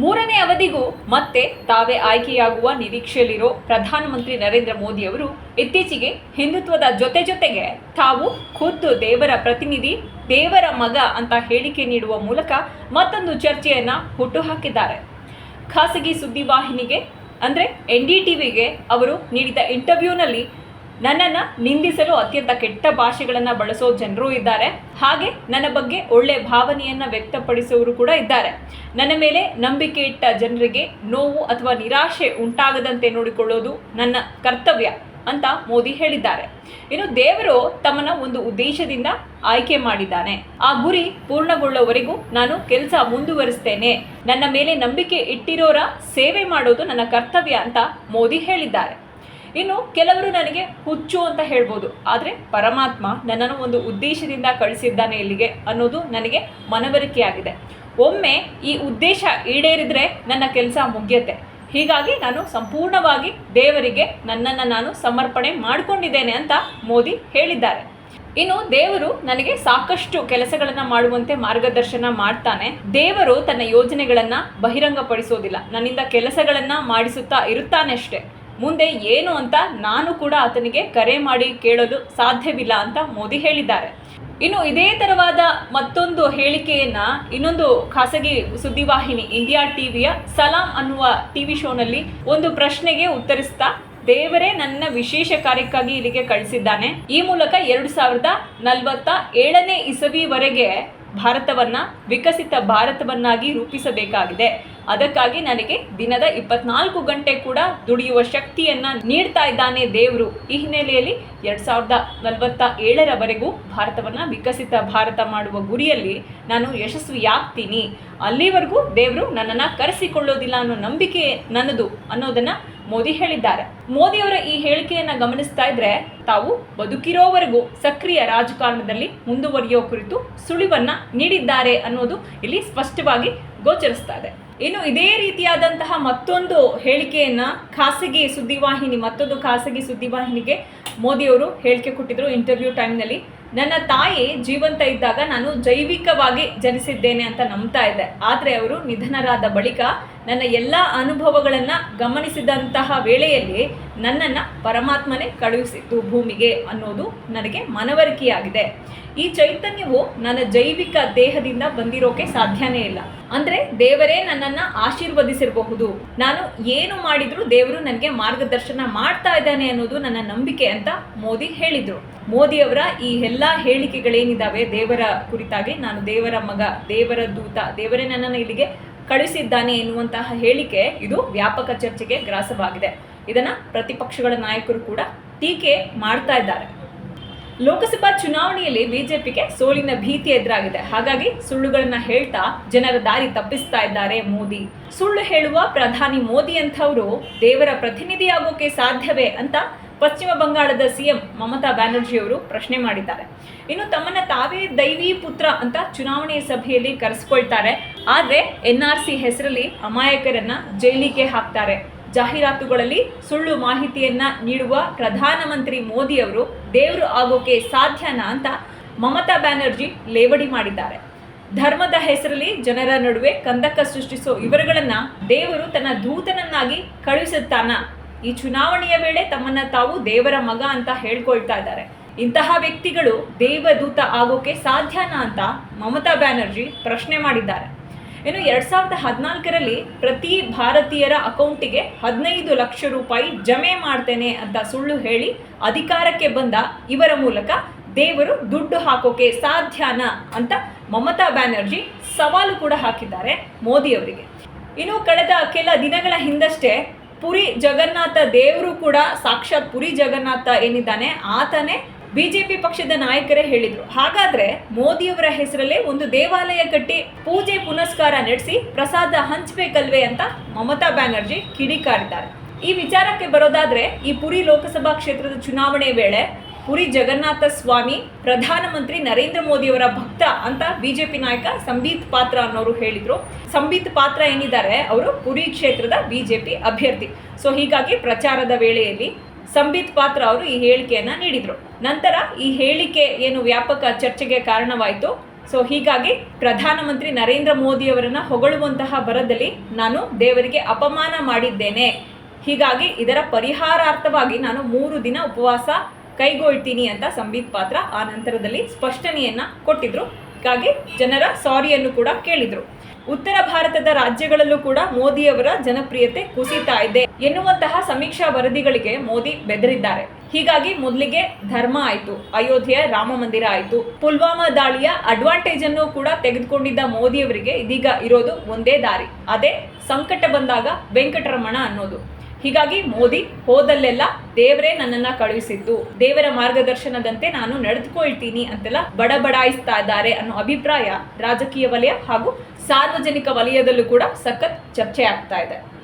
ಮೂರನೇ ಅವಧಿಗೂ ಮತ್ತೆ ತಾವೇ ಆಯ್ಕೆಯಾಗುವ ನಿರೀಕ್ಷೆಯಲ್ಲಿರೋ ಪ್ರಧಾನಮಂತ್ರಿ ನರೇಂದ್ರ ಮೋದಿ ಅವರು ಇತ್ತೀಚೆಗೆ ಹಿಂದುತ್ವದ ಜೊತೆ ಜೊತೆಗೆ ತಾವು ಖುದ್ದು ದೇವರ ಪ್ರತಿನಿಧಿ, ದೇವರ ಮಗ ಅಂತ ಹೇಳಿಕೆ ನೀಡುವ ಮೂಲಕ ಮತ್ತೊಂದು ಚರ್ಚೆಯನ್ನ ಹುಟ್ಟುಹಾಕಿದ್ದಾರೆ. ಖಾಸಗಿ ಸುದ್ದಿವಾಹಿನಿಗೆ ಅಂದರೆ ಎನ್ ಡಿ ಟಿವಿಗೆ ಅವರು ನೀಡಿದ ಇಂಟರ್ವ್ಯೂನಲ್ಲಿ ನನ್ನನ್ನು ನಿಂದಿಸಲು ಅತ್ಯಂತ ಕೆಟ್ಟ ಭಾಷೆಗಳನ್ನು ಬಳಸೋ ಜನರು ಇದ್ದಾರೆ. ಹಾಗೆ ನನ್ನ ಬಗ್ಗೆ ಒಳ್ಳೆ ಭಾವನೆಯನ್ನು ವ್ಯಕ್ತಪಡಿಸುವವರು ಕೂಡ ಇದ್ದಾರೆ. ನನ್ನ ಮೇಲೆ ನಂಬಿಕೆ ಇಟ್ಟ ಜನರಿಗೆ ನೋವು ಅಥವಾ ನಿರಾಶೆ ಉಂಟಾಗದಂತೆ ನೋಡಿಕೊಳ್ಳೋದು ನನ್ನ ಕರ್ತವ್ಯ ಅಂತ ಮೋದಿ ಹೇಳಿದ್ದಾರೆ. ಇನ್ನು ದೇವರು ತಮ್ಮನ ಒಂದು ಉದ್ದೇಶದಿಂದ ಆಯ್ಕೆ ಮಾಡಿದ್ದಾನೆ. ಆ ಗುರಿ ಪೂರ್ಣಗೊಳ್ಳೋವರೆಗೂ ನಾನು ಕೆಲಸ ಮುಂದುವರಿಸ್ತೇನೆ. ನನ್ನ ಮೇಲೆ ನಂಬಿಕೆ ಇಟ್ಟಿರೋರ ಸೇವೆ ಮಾಡೋದು ನನ್ನ ಕರ್ತವ್ಯ ಅಂತ ಮೋದಿ ಹೇಳಿದ್ದಾರೆ. ಇನ್ನು ಕೆಲವರು ನನಗೆ ಹುಚ್ಚು ಅಂತ ಹೇಳ್ಬೋದು. ಆದರೆ ಪರಮಾತ್ಮ ನನ್ನನ್ನು ಒಂದು ಉದ್ದೇಶದಿಂದ ಕಳಿಸಿದ್ದಾನೆ ಇಲ್ಲಿಗೆ ಅನ್ನೋದು ನನಗೆ ಮನವರಿಕೆಯಾಗಿದೆ. ಒಮ್ಮೆ ಈ ಉದ್ದೇಶ ಈಡೇರಿದ್ರೆ ನನ್ನ ಕೆಲಸ ಮುಗಿಯುತ್ತೆ. ಹೀಗಾಗಿ ನಾನು ಸಂಪೂರ್ಣವಾಗಿ ದೇವರಿಗೆ ನನ್ನನ್ನು ನಾನು ಸಮರ್ಪಣೆ ಮಾಡಿಕೊಂಡಿದ್ದೇನೆ ಅಂತ ಮೋದಿ ಹೇಳಿದ್ದಾರೆ. ಇನ್ನು ದೇವರು ನನಗೆ ಸಾಕಷ್ಟು ಕೆಲಸಗಳನ್ನು ಮಾಡುವಂತೆ ಮಾರ್ಗದರ್ಶನ ಮಾಡ್ತಾನೆ. ದೇವರು ತನ್ನ ಯೋಜನೆಗಳನ್ನು ಬಹಿರಂಗಪಡಿಸೋದಿಲ್ಲ. ನನ್ನಿಂದ ಕೆಲಸಗಳನ್ನು ಮಾಡಿಸುತ್ತಾ ಇರುತ್ತಾನೆ ಅಷ್ಟೇ. ಮುಂದೆ ಏನು ಅಂತ ನಾನು ಕೂಡ ಆತನಿಗೆ ಕರೆ ಮಾಡಿ ಕೇಳಲು ಸಾಧ್ಯವಿಲ್ಲ ಅಂತ ಮೋದಿ ಹೇಳಿದ್ದಾರೆ. ಇನ್ನು ಇದೇ ತರವಾದ ಮತ್ತೊಂದು ಹೇಳಿಕೆಯನ್ನ ಇನ್ನೊಂದು ಖಾಸಗಿ ಸುದ್ದಿವಾಹಿನಿ ಇಂಡಿಯಾ ಟಿವಿಯ ಸಲಾಂ ಅನ್ನುವ ಟಿವಿ ಶೋನಲ್ಲಿ ಒಂದು ಪ್ರಶ್ನೆಗೆ ಉತ್ತರಿಸ್ತಾ ದೇವರೇ ನನ್ನ ವಿಶೇಷ ಕಾರ್ಯಕ್ಕಾಗಿ ಇಲ್ಲಿಗೆ ಕಳಿಸಿದ್ದಾನೆ. ಈ ಮೂಲಕ ಎರಡು ಸಾವಿರದ ನಲವತ್ತ ಏಳನೇ ಇಸವಿವರೆಗೆ ಭಾರತವನ್ನ ವಿಕಸಿತ ಭಾರತವನ್ನಾಗಿ ರೂಪಿಸಬೇಕಾಗಿದೆ. ಅದಕ್ಕಾಗಿ ನನಗೆ ದಿನದ ಇಪ್ಪತ್ನಾಲ್ಕು ಗಂಟೆ ಕೂಡ ದುಡಿಯುವ ಶಕ್ತಿಯನ್ನ ನೀಡ್ತಾ ಇದ್ದಾನೆ ದೇವರು. ಈ ಹಿನ್ನೆಲೆಯಲ್ಲಿ ಎರಡ್ ಸಾವಿರದ ನಲವತ್ತ ಏಳರವರೆಗೂ ಭಾರತವನ್ನ ವಿಕಸಿತ ಭಾರತ ಮಾಡುವ ಗುರಿಯಲ್ಲಿ ನಾನು ಯಶಸ್ವಿಯಾಗ್ತೀನಿ. ಅಲ್ಲಿವರೆಗೂ ದೇವರು ನನ್ನನ್ನು ಕರೆಸಿಕೊಳ್ಳೋದಿಲ್ಲ ಅನ್ನೋ ನಂಬಿಕೆ ನನ್ನದು ಅನ್ನೋದನ್ನ ಮೋದಿ ಹೇಳಿದ್ದಾರೆ. ಮೋದಿಯವರ ಈ ಹೇಳಿಕೆಯನ್ನ ಗಮನಿಸ್ತಾ ಇದ್ರೆ ತಾವು ಬದುಕಿರೋವರೆಗೂ ಸಕ್ರಿಯ ರಾಜಕಾರಣದಲ್ಲಿ ಮುಂದುವರಿಯೋ ಕುರಿತು ಸುಳಿವನ್ನ ನೀಡಿದ್ದಾರೆ ಅನ್ನೋದು ಇಲ್ಲಿ ಸ್ಪಷ್ಟವಾಗಿ ಗೋಚರಿಸ್ತಾ ಇದೆ. ಇನ್ನು ಇದೇ ರೀತಿಯಾದಂತಹ ಮತ್ತೊಂದು ಹೇಳಿಕೆಯನ್ನ ಖಾಸಗಿ ಸುದ್ದಿವಾಹಿನಿ, ಮತ್ತೊಂದು ಖಾಸಗಿ ಸುದ್ದಿವಾಹಿನಿಗೆ ಮೋದಿಯವರು ಹೇಳಿಕೆ ಕೊಟ್ಟಿದ್ರು ಇಂಟರ್ವ್ಯೂ ಟೈಮ್ನಲ್ಲಿ. ನನ್ನ ತಾಯಿ ಜೀವಂತ ಇದ್ದಾಗ ನಾನು ಜೈವಿಕವಾಗಿ ಜನಿಸಿದ್ದೇನೆ ಅಂತ ನಂಬ್ತಾ ಇದ್ದೆ. ಆದರೆ ಅವರು ನಿಧನರಾದ ಬಳಿಕ ನನ್ನ ಎಲ್ಲ ಅನುಭವಗಳನ್ನು ಗಮನಿಸಿದಂತಹ ವೇಳೆಯಲ್ಲಿ ನನ್ನನ್ನು ಪರಮಾತ್ಮನೇ ಕಳುಹಿಸಿತ್ತು ಭೂಮಿಗೆ ಅನ್ನೋದು ನನಗೆ ಮನವರಿಕೆಯಾಗಿದೆ. ಈ ಚೈತನ್ಯವು ನನ್ನ ಜೈವಿಕ ದೇಹದಿಂದ ಬಂದಿರೋಕೆ ಸಾಧ್ಯನೇ ಇಲ್ಲ. ಅಂದ್ರೆ ದೇವರೇ ನನ್ನನ್ನು ಆಶೀರ್ವದಿಸಿರಬಹುದು. ನಾನು ಏನು ಮಾಡಿದ್ರು ದೇವರು ನನಗೆ ಮಾರ್ಗದರ್ಶನ ಮಾಡ್ತಾ ಇದ್ದಾನೆ ಅನ್ನೋದು ನನ್ನ ನಂಬಿಕೆ ಅಂತ ಮೋದಿ ಹೇಳಿದರು. ಮೋದಿಯವರ ಈ ಎಲ್ಲ ಹೇಳಿಕೆಗಳೇನಿದಾವೆ ದೇವರ ಕುರಿತಾಗಿ, ನಾನು ದೇವರ ಮಗ, ದೇವರ ದೂತ, ದೇವರೇ ನನ್ನನ್ನು ಇಲ್ಲಿಗೆ ಕಳಿಸಿದ್ದಾನೆ ಎನ್ನುವಂತಹ ಹೇಳಿಕೆ ಇದು ವ್ಯಾಪಕ ಚರ್ಚೆಗೆ ಗ್ರಾಸವಾಗಿದೆ. ಇದನ್ನ ಪ್ರತಿಪಕ್ಷಗಳ ನಾಯಕರು ಕೂಡ ಟೀಕೆ ಮಾಡ್ತಾ ಇದ್ದಾರೆ. ಲೋಕಸಭಾ ಚುನಾವಣೆಯಲ್ಲಿ ಬಿಜೆಪಿಗೆ ಸೋಲಿನ ಭೀತಿ ಎದುರಾಗಿದೆ. ಹಾಗಾಗಿ ಸುಳ್ಳುಗಳನ್ನ ಹೇಳ್ತಾ ಜನರ ದಾರಿ ತಪ್ಪಿಸ್ತಾ ಇದ್ದಾರೆ ಮೋದಿ. ಸುಳ್ಳು ಹೇಳುವ ಪ್ರಧಾನಿ ಮೋದಿ ಅಂಥವರು ದೇವರ ಪ್ರತಿನಿಧಿಯಾಗೋಕೆ ಸಾಧ್ಯವೇ ಅಂತ ಪಶ್ಚಿಮ ಬಂಗಾಳದ ಸಿಎಂ ಮಮತಾ ಬ್ಯಾನರ್ಜಿ ಅವರು ಪ್ರಶ್ನೆ ಮಾಡಿದ್ದಾರೆ. ಇನ್ನು ತಮ್ಮನ್ನ ತಾವೇ ದೈವಿ ಪುತ್ರ ಅಂತ ಚುನಾವಣೆ ಸಭೆಯಲ್ಲಿ ಕರೆಸ್ಕೊಳ್ತಾರೆ. ಆದ್ರೆ ಎನ್ ಆರ್ ಸಿ ಹೆಸರಲ್ಲಿ ಅಮಾಯಕರನ್ನ ಜೈಲಿಗೆ ಹಾಕ್ತಾರೆ. ಜಾಹೀರಾತುಗಳಲ್ಲಿ ಸುಳ್ಳು ಮಾಹಿತಿಯನ್ನ ನೀಡುವ ಪ್ರಧಾನಮಂತ್ರಿ ಮೋದಿ ಅವರು ದೇವರು ಆಗೋಕೆ ಸಾಧ್ಯನಾ ಅಂತ ಮಮತಾ ಬ್ಯಾನರ್ಜಿ ಲೇವಡಿ ಮಾಡಿದ್ದಾರೆ. ಧರ್ಮದ ಹೆಸರಲ್ಲಿ ಜನರ ನಡುವೆ ಕಂದಕ ಸೃಷ್ಟಿಸೋ ಇವರುಗಳನ್ನು ದೇವರು ತನ್ನ ದೂತನನ್ನಾಗಿ ಕಳುಹಿಸುತ್ತಾನ? ಈ ಚುನಾವಣೆಯ ವೇಳೆ ತಮ್ಮನ್ನ ತಾವು ದೇವರ ಮಗ ಅಂತ ಹೇಳ್ಕೊಳ್ತಾ ಇದ್ದಾರೆ. ಇಂತಹ ವ್ಯಕ್ತಿಗಳು ದೇವದೂತ ಆಗೋಕೆ ಸಾಧ್ಯನಾ ಅಂತ ಮಮತಾ ಬ್ಯಾನರ್ಜಿ ಪ್ರಶ್ನೆ ಮಾಡಿದ್ದಾರೆ. ಇನ್ನು ಎರಡ್ ಸಾವಿರದ ಹದಿನಾಲ್ಕರಲ್ಲಿ ಪ್ರತಿ ಭಾರತೀಯರ ಅಕೌಂಟಿಗೆ ಹದಿನೈದು ಲಕ್ಷ ರೂಪಾಯಿ ಜಮೆ ಮಾಡ್ತೇನೆ ಅಂತ ಸುಳ್ಳು ಹೇಳಿ ಅಧಿಕಾರಕ್ಕೆ ಬಂದ ಇವರ ಮೂಲಕ ದೇವರು ದುಡ್ಡು ಹಾಕೋಕೆ ಸಾಧ್ಯನಾ ಅಂತ ಮಮತಾ ಬ್ಯಾನರ್ಜಿ ಸವಾಲು ಕೂಡ ಹಾಕಿದ್ದಾರೆ ಮೋದಿ ಅವರಿಗೆ. ಇನ್ನು ಕಳೆದ ಕೆಲ ದಿನಗಳ ಹಿಂದಷ್ಟೇ ಪುರಿ ಜಗನ್ನಾಥ ದೇವರು ಕೂಡ ಸಾಕ್ಷಾತ್ ಪುರಿ ಜಗನ್ನಾಥ ಏನಿದ್ದಾನೆ, ಆತನೇ ಬಿಜೆಪಿ ಪಕ್ಷದ ನಾಯಕರೇ ಹೇಳಿದ್ರು. ಹಾಗಾದ್ರೆ ಮೋದಿಯವರ ಹೆಸರಲ್ಲೇ ಒಂದು ದೇವಾಲಯ ಕಟ್ಟಿ ಪೂಜೆ ಪುನಸ್ಕಾರ ನಡೆಸಿ ಪ್ರಸಾದ ಹಂಚಬೇಕಲ್ವೇ ಅಂತ ಮಮತಾ ಬ್ಯಾನರ್ಜಿ ಕಿಡಿಕಾರಿದ್ದಾರೆ. ಈ ವಿಚಾರಕ್ಕೆ ಬರೋದಾದ್ರೆ ಈ ಪುರಿ ಲೋಕಸಭಾ ಕ್ಷೇತ್ರದ ಚುನಾವಣೆ ವೇಳೆ ಪುರಿ ಜಗನ್ನಾಥ ಸ್ವಾಮಿ, ಪ್ರಧಾನಮಂತ್ರಿ ನರೇಂದ್ರ ಮೋದಿಯವರ ಭಕ್ತ ಅಂತ ಬಿಜೆಪಿ ನಾಯಕ ಸಂಬೀತ್ ಪಾತ್ರ ಅನ್ನೋರು ಹೇಳಿದ್ರು. ಸಂಬೀತ್ ಪಾತ್ರ ಏನಿದ್ದಾರೆ? ಅವರು ಪುರಿ ಕ್ಷೇತ್ರದ ಬಿಜೆಪಿ ಅಭ್ಯರ್ಥಿ. ಸೊ ಹೀಗಾಗಿ ಪ್ರಚಾರದ ವೇಳೆಯಲ್ಲಿ ಸಂಬಿತ್ ಪಾತ್ರ ಅವರು ಈ ಹೇಳಿಕೆಯನ್ನು ನೀಡಿದರು. ನಂತರ ಈ ಹೇಳಿಕೆ ಏನು ವ್ಯಾಪಕ ಚರ್ಚೆಗೆ ಕಾರಣವಾಯಿತು. ಸೊ, ಹೀಗಾಗಿ ಪ್ರಧಾನಮಂತ್ರಿ ನರೇಂದ್ರ ಮೋದಿಯವರನ್ನು ಹೊಗಳುವಂತಹ ಬರದಲ್ಲಿ ನಾನು ದೇವರಿಗೆ ಅಪಮಾನ ಮಾಡಿದ್ದೇನೆ. ಹೀಗಾಗಿ ಇದರ ಪರಿಹಾರಾರ್ಥವಾಗಿ ನಾನು ಮೂರು ದಿನ ಉಪವಾಸ ಕೈಗೊಳ್ತೀನಿ ಅಂತ ಸಂಬಿತ್ ಪಾತ್ರ ಆ ನಂತರದಲ್ಲಿ ಸ್ಪಷ್ಟನೆಯನ್ನು ಕೊಟ್ಟಿದ್ರು. ಹೀಗಾಗಿ ಜನರ ಸಾರಿಯನ್ನು ಕೂಡ ಕೇಳಿದ್ರು. ಉತ್ತರ ಭಾರತದ ರಾಜ್ಯಗಳಲ್ಲೂ ಕೂಡ ಮೋದಿಯವರ ಜನಪ್ರಿಯತೆ ಕುಸಿತಾ ಇದೆ ಎನ್ನುವಂತಹ ಸಮೀಕ್ಷಾ ವರದಿಗಳಿಗೆ ಮೋದಿ ಬೆದರಿದ್ದಾರೆ. ಹೀಗಾಗಿ ಮೊದಲಿಗೆ ಧರ್ಮ ಆಯ್ತು, ಅಯೋಧ್ಯೆಯ ರಾಮ ಮಂದಿರ ಆಯ್ತು. ಪುಲ್ವಾಮಾ ದಾಳಿಯ ಅಡ್ವಾಂಟೇಜ್ ಅನ್ನು ಕೂಡ ತೆಗೆದುಕೊಂಡಿದ್ದ ಮೋದಿಯವರಿಗೆ ಇದೀಗ ಇರೋದು ಒಂದೇ ದಾರಿ. ಅದೇ ಸಂಕಟ ಬಂದಾಗ ವೆಂಕಟರಮಣ ಅನ್ನೋದು. ಹೀಗಾಗಿ ಮೋದಿ ಹೋದಲ್ಲೆಲ್ಲ ದೇವರೇ ನನ್ನನ್ನ ಕಳುಹಿಸಿದ್ದು. ದೇವರ ಮಾರ್ಗದರ್ಶನದಂತೆ ನಾನು ನಡೆದುಕೊಳ್ತೀನಿ ಅಂತೆಲ್ಲ ಬಡಬಡಾಯಿಸ್ತಾ ಇದ್ದಾರೆ ಅನ್ನೋ ಅಭಿಪ್ರಾಯ ರಾಜಕೀಯ ವಲಯ ಹಾಗೂ ಸಾರ್ವಜನಿಕ ವಲಯದಲ್ಲೂ ಕೂಡ ಸಖತ್ ಚರ್ಚೆ ಆಗ್ತಾ ಇದೆ.